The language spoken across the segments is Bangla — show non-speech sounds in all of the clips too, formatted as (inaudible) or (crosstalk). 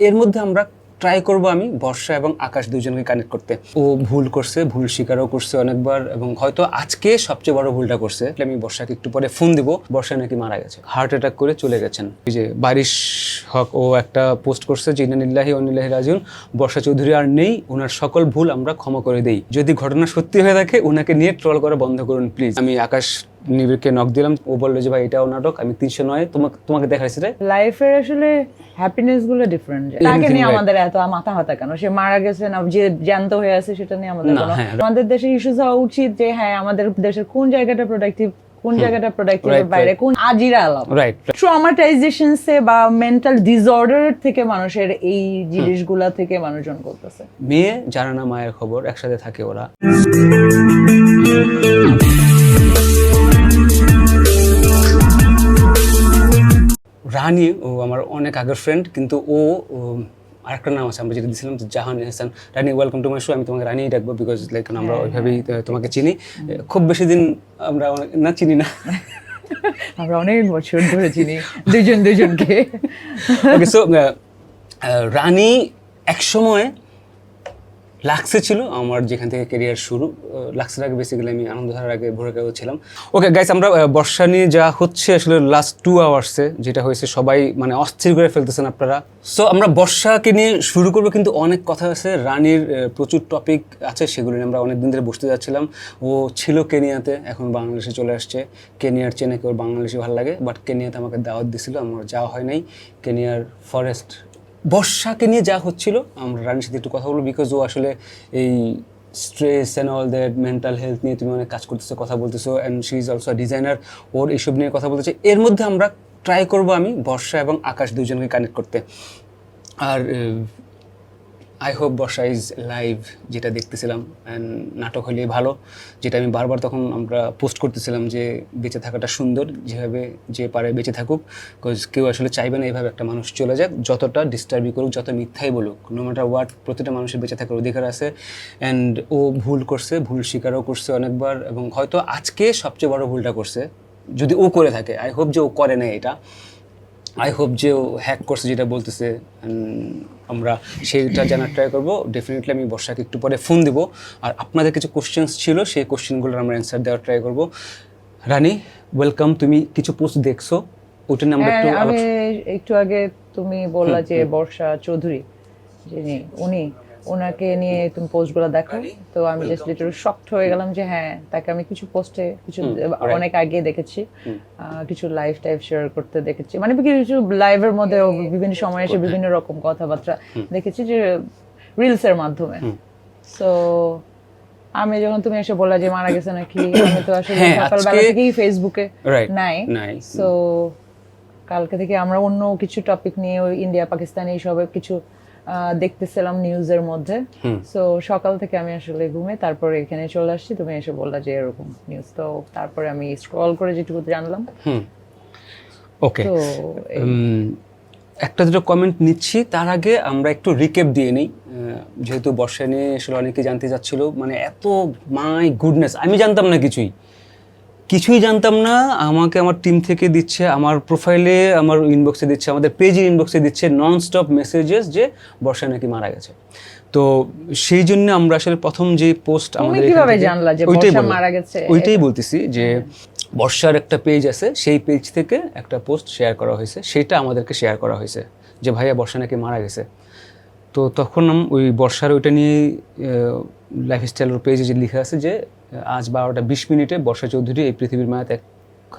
এর মধ্যে আমরা ট্রাই করব আমি বর্ষা এবং আকাশ দুজনকে কানেক্ট করতে। ও ভুল করছে, ভুল স্বীকারও করছে অনেকবার এবং হয়তো আজকে সবচেয়ে বড় ভুলটা করছে। আমি বর্ষাকে একটু পরে ফোন দিব। বর্ষা নাকি মারা গেছে। হার্ট অ্যাটাক করে চলে গেছেন। এই যে বারিশ হক ও একটা পোস্ট করছে যে ইনানিল্লাহি অনিল্লাহি রাজিউন। বর্ষা চৌধুরী আর নেই। ওনার সকল ভুল আমরা ক্ষমা করে দেই। যদি ঘটনা সত্যি হয়ে থাকে ওনাকে নিয়ে ট্রল করা বন্ধ করুন প্লিজ আমি আকাশ নিবিড়কে নক দিলাম। ও বলল যে ভাই এটাও নাটক আমি তিনশো নয় তোমাকে তোমাকে দেখাইছি রে লাইফের আসলে হ্যাপিনেসগুলো ডিফারেন্ট তাকে নিয়ে আমাদের এত মাথা হাতা কেন? সে মারা গেছে না যে জ্যান্ত হয়ে আছে সেটা নিয়ে আমাদের হ্যাঁ। আমাদের দেশের ইস্যুস হওয়া উচিত যে হ্যাঁ আমাদের দেশের কোন জায়গাটা প্রোডাক্টিভ কোন জায়গাটা প্রোডাক্টিভ Right, বাইরে কোন আজিরা আলাপ। রাইট ট্রমাটাইজেশনসে বা মেন্টাল ডিসঅর্ডার থেকে মানুষের এই জিনিসগুলা থেকে মানুষজন করতেছে। মেয়ে জানা না মায়ের খবর একসাথে থাকে ওরা। রানী ও আমার অনেক আগের ফ্রেন্ড কিন্তু ও আরেকটা নাম আছে আমরা যেটা দিয়েছিলাম যে Jahan Hasan. Rani welcome to my show আমি তোমাকে রানীই ডাকবো বিকজ লাইক আমরা ওইভাবেই তোমাকে চিনি। খুব বেশি দিন আমরা না চিনি না। (laughs) আমরা অনেক বছর ধরে চিনি দুজন দুজনকে সো রানী একসময় লাক্সে ছিল, আমার যেখান থেকে কেরিয়ার শুরু। লাক্সের আগে বেসিক্যালি আমি আনন্দধারার আগে ভোরকাও ছিলাম। ওকে গাইস আমরা বর্ষা নিয়ে যা হচ্ছে আসলে লাস্ট টু আওয়ার্সে যেটা হয়েছে, সবাই মানে অস্থির করে ফেলতেছেন আপনারা। সো আমরা বর্ষাকে নিয়ে শুরু করব, কিন্তু অনেক কথা আছে। রানীর প্রচুর টপিক আছে, সেগুলো নিয়ে আমরা অনেক দিন ধরে বসতে যাচ্ছিলাম। ও ছিল কেনিয়াতে, এখন বাংলাদেশে চলে আসছে। কেনিয়ার চেনে কেউ বাংলাদেশি ভালো লাগে বাট কেনিয়াতে আমাকে দাওয়াত দিছিল, আমার যাওয়া হয় নাই। কেনিয়ার ফরেস্ট বর্ষাকে নিয়ে যা হচ্ছিল, আমরা রানীর সাথে একটু কথা বলব বিকজ ও আসলে এই stress and all that mental health নিয়ে তুমি অনেক কাজ করতেছো, কথা বলতেছো and she is also designer ওর এইসব নিয়ে কথা বলতেছে। এর মধ্যে আমরা ট্রাই করব আমি বর্ষা এবং আকাশ দুজনকে কানেক্ট করতে। আর I hope Barsha is live যেটা দেখতেছিলাম অ্যান্ড নাটক হলে ভালো। যেটা আমি বারবার তখন আমরা পোস্ট করতেছিলাম যে বেঁচে থাকাটা সুন্দর, যেভাবে যে পারে বেঁচে থাকুক বিকজ কেউ আসলে চাইবে না এইভাবে একটা মানুষ চলে যাক। যতটা ডিস্টার্বই করুক, যত মিথ্যাই বলুক নো ম্যাটার হোয়াট প্রতিটা মানুষের বেঁচে থাকার অধিকার আছে। অ্যান্ড ও ভুল করছে, ভুল স্বীকারও করছে অনেকবার, এবং হয়তো আজকে সবচেয়ে বড় ভুলটা করছে, যদি ও করে থাকে। আই হোপ যে ও করে না এটা। আই হোপ যে ও হ্যাক করছে যেটা বলতেছে আমরা সেইটা জানার ট্রাই করব। ডেফিনেটলি আমি বর্ষাকে একটু পরে ফোন দিব। আর আপনাদের কিছু কোশ্চেন্স ছিল সেই কোশ্চেনগুলোর আমরা অ্যান্সার দেওয়ার ট্রাই করব। রানি ওয়েলকাম তুমি কিছু পোস্ট দেখছ? ওটা আমরা হ্যাঁ, একটু একটু আগে তুমি বললা যে বর্ষা চৌধুরী যিনি উনি ওনাকে নিয়ে তুমি পোস্টগুলো দেখো। তো আমি জাস্ট লিটার শকড হয়ে গেলাম যে হ্যাঁ তাকে আমি কিছু পোস্টে কিছু অনেক আগে দেখেছি। কিছু লাইভ টাইভ শেয়ার করতে দেখেছি। মানে কিছু লাইভের মধ্যে বিভিন্ন সময় এসে বিভিন্ন রকম কথাবার্তা দেখেছি যে রিলসের মাধ্যমে। সো আমি যখন তুমি এসে বললা যে মারা গেছে নাকি আমি তো আসলে (coughs) হ্যাঁ, সকালবেলা থেকেই ফেসবুকে নাই। সো কালকে থেকে আমরা অন্য কিছু টপিক নিয়ে ওই ইন্ডিয়া পাকিস্তান এইসব কিছু দেখতেছিলাম নিউজের মধ্যে। সো সকাল থেকে আমি আসলে ঘুমে তারপরে এখানে চলে আসছি। তুমি এসে বললা যে এরকম নিউজ তো তারপরে আমি স্ক্রল করে যেটুকু জানলাম। হুম। ওকে একটা দুটো কমেন্ট নিচ্ছি। তার আগে আমরা একটু রিকেপ দিয়ে নিই। যেহেতু বর্ষা নিয়ে আসলে অনেকে জানতে চাচ্ছিল মানে এত মাই গুডনেস আমি জানতাম না কিছুই। কিছুই জানতাম না। আমাকে আমার টিম থেকে দিচ্ছে আমার প্রোফাইলে আমার ইনবক্সে দিচ্ছে আমাদের পেজের ইনবক্সে দিচ্ছে নন স্টপ মেসেজেস যে বর্ষা নাকি মারা গেছে। তো সেই জন্য আমরা আসলে প্রথম যে পোস্ট আমাদের কীভাবে জানলা যে ওইটাই বর্ষা মারা গেছে? ওইটাই বলতেছি যে বর্ষার একটা পেজ আছে সেই পেজ থেকে একটা পোস্ট শেয়ার করা হয়েছে সেটা আমাদেরকে শেয়ার করা হয়েছে যে ভাইয়া বর্ষা নাকি মারা গেছে। তো তখন ওই বর্ষার ওইটা নিয়ে লাইফস্টাইলের পেজে যে লেখা আছে যে আজ বারোটা বিশ মিনিটে বর্ষা চৌধুরী এই পৃথিবীর মায়াতে এক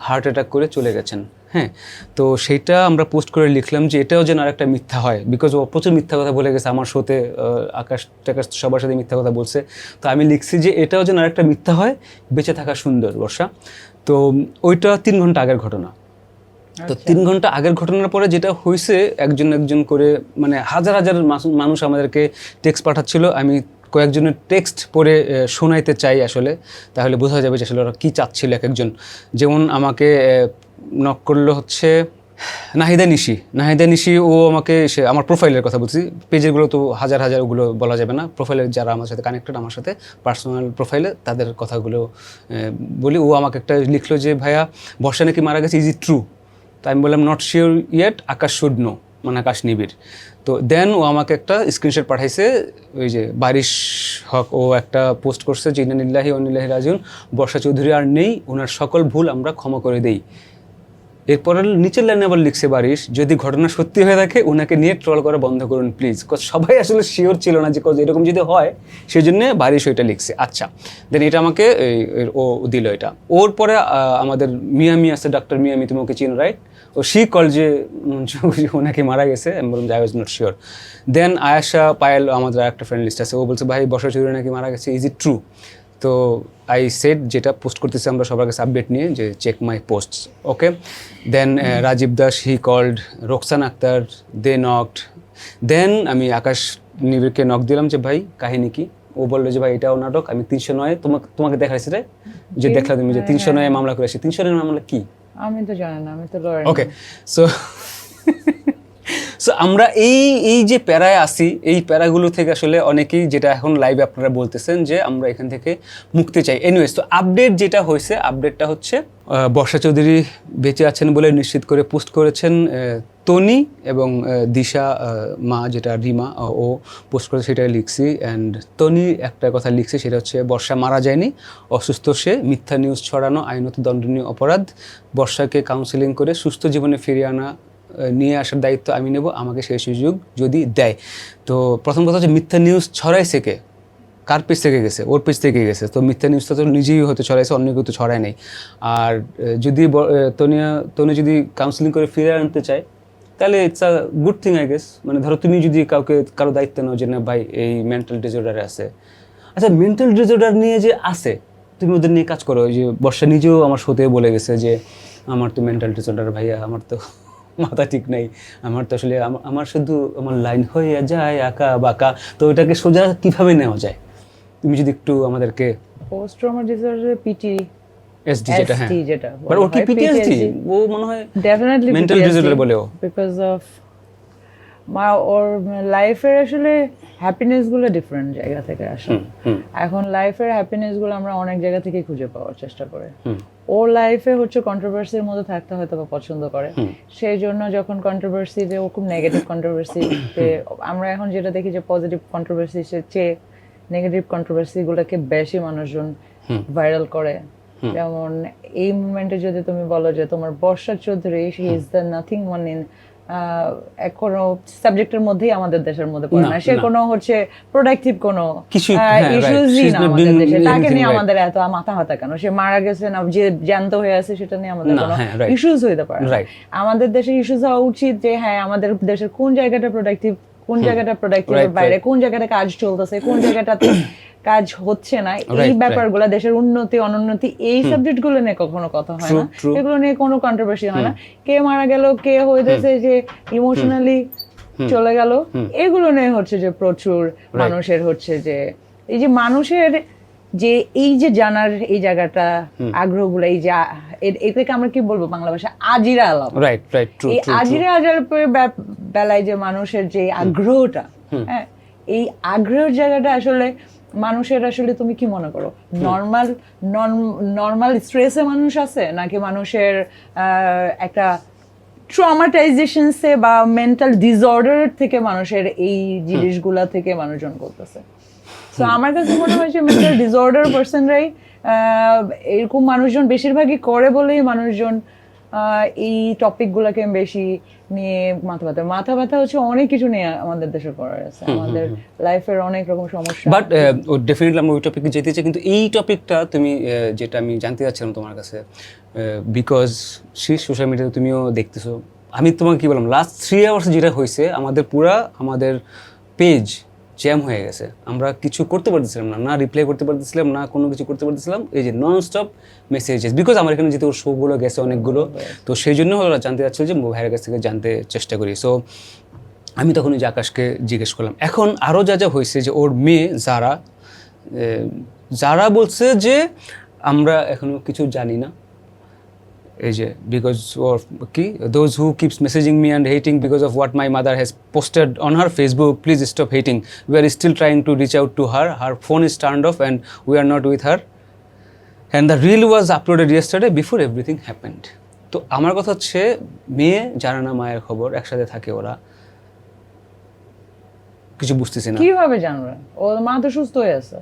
হার্ট অ্যাটাক করে চলে গেছেন। হ্যাঁ তো সেইটা আমরা পোস্ট করে লিখলাম যে এটাও যেন আরেকটা মিথ্যা হয় বিকজ ও প্রচুর মিথ্যা কথা বলে গেছে আমার শোতে আকাশ টাকাশ সবার সাথে মিথ্যা কথা বলছে। তো আমি লিখছি যে এটাও যেন আরেকটা মিথ্যা হয় বেঁচে থাকা সুন্দর বর্ষা। তো ওইটা তিন ঘণ্টা আগের ঘটনা। তো তিন ঘণ্টা আগের ঘটনার পরে যেটা হয়েছে একজন একজন করে মানে হাজার হাজার মানুষ আমাদেরকে টেক্সট পাঠাচ্ছিল। আমি কয়েকজনের টেক্সট পড়ে শোনাইতে চাই আসলে। তাহলে বোঝা যাবে যে আসলে ওরা কী চাচ্ছিল এক একজন। যেমন আমাকে নক করল হচ্ছে নাহিদা নিশি। নাহিদা নিশি, ও আমাকে, সে আমার প্রোফাইলের কথা বলছি। পেজেরগুলো তো হাজার হাজার ওগুলো বলা যাবে না। প্রোফাইলের যারা আমার সাথে কানেক্টেড আমার সাথে পার্সোনাল প্রোফাইলে তাদের কথাগুলো বলি। ও আমাকে একটা লিখলো যে, ভাইয়া, বর্ষা নাকি মারা গেছে? ইজ ইট ট্রু তো আমি বললাম not sure yet Akash should know মানে আকাশ নিবিড় তো দেন ও আমাকে একটা স্ক্রিনশট পাঠাইছে, ওই যে বারিশ হক ও একটা পোস্ট করছে যে ইন্নানিল্লাহি অনিল্লাহি রাজুন বর্ষা চৌধুরী আর নেই, ওনার সকল ভুল আমরা ক্ষমা করে দেই। এরপর নিচের লাইনে আবার লিখছে বারিশ, যদি ঘটনা সত্যি হয়ে থাকে, ওনাকে নিয়ে ট্রল করা বন্ধ করুন প্লিজ কজ সবাই আসলে শিওর ছিল না যে cause এরকম যদি হয় সেই জন্য বারিশ ওইটা লিখছে। আচ্ছা দেন এটা আমাকে ও দিল এটা। ওর পরে আমাদের মিয়ামি আছে ডাক্তার মিয়ামি তুমি ওকে চিনো রাইট ও শি কল যে ওনাকে মারা গেছে আমি বললাম I was not sure then Ayasha Payel আমাদের একটা ফ্রেন্ড লিস্ট আছে ও বলছে ভাই বর্ষা চৌধুরী নাকি মারা গেছে ইজ ইট ট্রু তো আই সেট যেটা পোস্ট করতেছি আমরা সবার কাছে আপডেট নিয়ে যে check my post okay then Rajib Das he called Roksana Akhtar they knocked then আমি আকাশ নিবিড়কে নক দিলাম যে ভাই কাহিনী কি? ও বলল যে ভাই এটাও নাটক আমি তিনশো নয় তোমাকে তোমাকে দেখাইছি রে যে দেখলা তুমি যে তিনশো নয় মামলা করেছি তিনশো নয় মামলা কি? আমি তো জানি না আমি তো লয়ার ওকে সো (laughs) সো আমরা এই এই যে প্যারায় আসি, এই প্যারাগুলো থেকে আসলে অনেকেই যেটা এখন লাইভে আপনারা বলতেছেন যে আমরা এখান থেকে মুক্তি চাই। এনিওয়েজ তো আপডেট যেটা হয়েছে আপডেটটা হচ্ছে বর্ষা চৌধুরী বেঁচে আছেন বলে নিশ্চিত করে পোস্ট করেছেন তনি এবং দিশা মা যেটা রিমা ও পোস্ট করে সেটা লিখছি। অ্যান্ড তনি একটা কথা লিখছে, সেটা হচ্ছে, বর্ষা মারা যায়নি, অসুস্থ সে, মিথ্যা নিউজ ছড়ানো, আইনত দণ্ডনীয় অপরাধ, বর্ষাকে কাউন্সিলিং করে সুস্থ জীবনে ফিরিয়ে আনা নিয়ে আসার দায়িত্ব আমি নেব, আমাকে সেই সুযোগ যদি দেয়। তো প্রথম কথা হচ্ছে মিথ্যা নিউজ ছড়াইছে কে কার পেজ থেকে গেছে? ওর পেজ থেকে গেছে। তো মিথ্যা নিউজটা তো নিজেই হয়তো ছড়াইছে, অন্য কেউ তো ছড়ায় নেই। আর যদি তনিয়া তনি যদি কাউন্সিলিং করে ফিরে আনতে চায়, তাহলে it's a good thing I guess মানে ধরো তুমি যদি কাউকে, কারও দায়িত্ব নাও যে, না ভাই, এই মেন্টাল ডিসঅর্ডারে আছে। আচ্ছা মেন্টাল ডিসঅর্ডার নিয়ে যে আছে, তুমি ওদের নিয়ে কাজ করো। ওই যে বর্ষা নিজেও আমার শোতে বলে গেছে যে, আমার তো মেন্টাল ডিসঅর্ডার ভাইয়া, আমার তো মাথা ঠিক নেই। আমার তো আসলে আমার শুধু আমার লাইন হয়ে যায় আঁকা বাঁকা। তো ওটাকে সোজা কীভাবে নেওয়া যায়? তুমি যদি একটু আমাদেরকে post trauma disorder PTSD যেটা হ্যাঁ। যেটা। বাট ও কি পিটিএসডি ও মনে হয় ডেফিনেটলি মেন্টাল ডিসঅর্ডার বলে ও। বিকজ অফ মা ওর লাইফের আসলে হ্যাপিনেসগুলো ডিফারেন্ট জায়গা থেকে আসে। এখন লাইফের হ্যাপিনেসগুলো আমরা অনেক জায়গা থেকে খুঁজে পাওয়ার চেষ্টা করে। ওর লাইফে হচ্ছে কন্ট্রোভার্সির মধ্যে থাকতে হয়তো বা পছন্দ করে। সেই জন্য যখন কন্ট্রোভার্সিতে ও খুব নেগেটিভ কন্ট্রোভার্সিতে আমরা এখন যেটা দেখি যে পজিটিভ কন্ট্রোভার্সি সে চেয়ে নেগেটিভ কন্ট্রোভার্সি গুলোকে বেশি মানুষজন ভাইরাল করে। যেমন এই মুভমেন্টে যদি তুমি বলো যে তোমার Barsha Chowdhury he is the nothing one in কোনো সাবজেক্টের মধ্যেই আমাদের দেশের মধ্যে পড়ে না, সে কোনো হচ্ছে প্রোডাক্টিভ কোনো হ্যাঁ. ইস্যুজই না আমাদের দেশে। তাকে নিয়ে আমাদের এত মাথা হাতা কেন? সে মারা গেছে না যে জ্যান্ত হয়ে আছে সেটা নিয়ে আমাদের কোনো হ্যাঁ, ইস্যুজ হইতে পারে আমাদের দেশে ইস্যুজ হওয়া উচিত যে হ্যাঁ আমাদের দেশের কোন জায়গাটা প্রোডাক্টিভ কোন জায়গাটা প্রোডাক্টিভ বাইরে কোন জায়গাটা কাজ চলতেছে কোন জায়গাটাতে (coughs) কাজ হচ্ছে না এই ব্যাপারগুলো দেশের উন্নতি অনুন্নতি এই সাবজেক্টগুলো নিয়ে কখনো কথা হয় না। এগুলো নিয়ে কোনো কন্ট্রোভার্সি হয় না। কে মারা গেল কে হয়েছে যে ইমোশনালি চলে গেল এগুলো নিয়ে হচ্ছে যে প্রচুর মানুষের হচ্ছে যে এই যে মানুষের যে এই যে জানার এই জায়গাটা আগ্রহগুলো এই যে এটাকে আমরা কি বলব বাংলা ভাষা আজিরা আলাপ রাইট রাইট ট্রু এই আজিরা আলাপের বেলায় যে মানুষের যে আগ্রহটা হ্যাঁ এই আগ্রহের জায়গাটা আসলে মানুষের আসলে তুমি কি মনে করো? নর্মাল নর্মাল স্ট্রেসে মানুষ আছে? নাকি মানুষের আহ, একটা ট্রমাটাইজেশনসে বা মেন্টাল ডিসঅর্ডার থেকে মানুষের এই জিনিসগুলা থেকে মানুষজন করতেছে? তো আমার কাছে মনে হয় যে মেন্টাল ডিসঅর্ডার পার্সনরাই এরকম মানুষজন বেশিরভাগই করে বলেই মানুষজন এই টপিকগুলোকে বেশি নিয়ে মাথা ব্যথা। মাথা ব্যথা হচ্ছে অনেক কিছু নিয়ে আমাদের দেশে করার আছে। আমাদের লাইফের অনেক রকম সমস্যা। বাট ডেফিনেটলি আমরা ওই টপিকে যেতে চাই কিন্তু এই টপিকটা তুমি যেটা আমি জানতে চাচ্ছিলাম তোমার কাছে বিকজ শীর্ষ সোশ্যাল মিডিয়াতে তুমিও দেখতেছো। আমি তোমাকে কি বললাম লাস্ট থ্রি আওয়ার্স যেটা হয়েছে আমাদের পুরা আমাদের পেজ জ্যাম হয়ে গেছে। আমরা কিছু করতে পারতেছিলাম না না রিপ্লাই করতে পারতেছিলাম না কোনো কিছু করতে পারতেছিলাম এই যে নন স্টপ মেসেজেস বিকজ আমার এখানে যেহেতু ওর শোগুলো গেছে অনেকগুলো তো সেই জন্য ওরা জানতে চাচ্ছিল যে ভাইয়ের কাছ থেকে জানতে চেষ্টা করি। সো আমি তখন ওই যে আকাশকে জিজ্ঞেস করলাম। এখন আরও যা যা হয়েছে যে ওর মেয়ে যারা যারা বলছে যে আমরা এখনও কিছু জানি না। এই যে বিকজ কি? Those who keeps messaging me and hating because of what my mother has posted on her Facebook please stop hating we are still trying to reach out to her her phone is turn off and we are not with her and the reel was uploaded yesterday before everything happened তো আমার কথা হচ্ছে, মেয়ে জানে না মায়ের খবর, একসাথে থাকে ওরা, কিছু বুঝতেছি না। কীভাবে জানবে? ওর মা তো সুস্থ হয়ে আছে।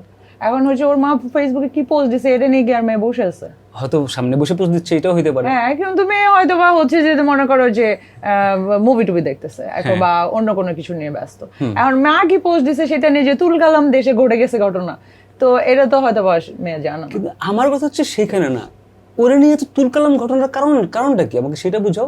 এখন হচ্ছে ওর মা ফেসবুকে কি পোস্ট দিছে এটা নিয়ে গিয়ে আর মেয়ে বসে আছে? হয়তো সামনে বসে পোস্ট দিচ্ছে এটাও হইতে পারে। হ্যাঁ কিন্তু মেয়ে হয়তো বা হচ্ছে যে মনে করো যে মুভি টুভি দেখতেছে এখন বা অন্য কোনো কিছু নিয়ে ব্যস্ত। এখন মা কি পোস্ট দিছে সেটা নিয়ে যে তুলকালাম দেশে ঘটে গেছে ঘটনা তো এটা তো হয়তো বা মেয়ে জানো কিন্তু আমার কথা হচ্ছে সেইখানে না। ওরে নিয়ে তো তুলকালাম ঘটনার কারণ কারণটা কি? আমাকে সেটা বুঝাও।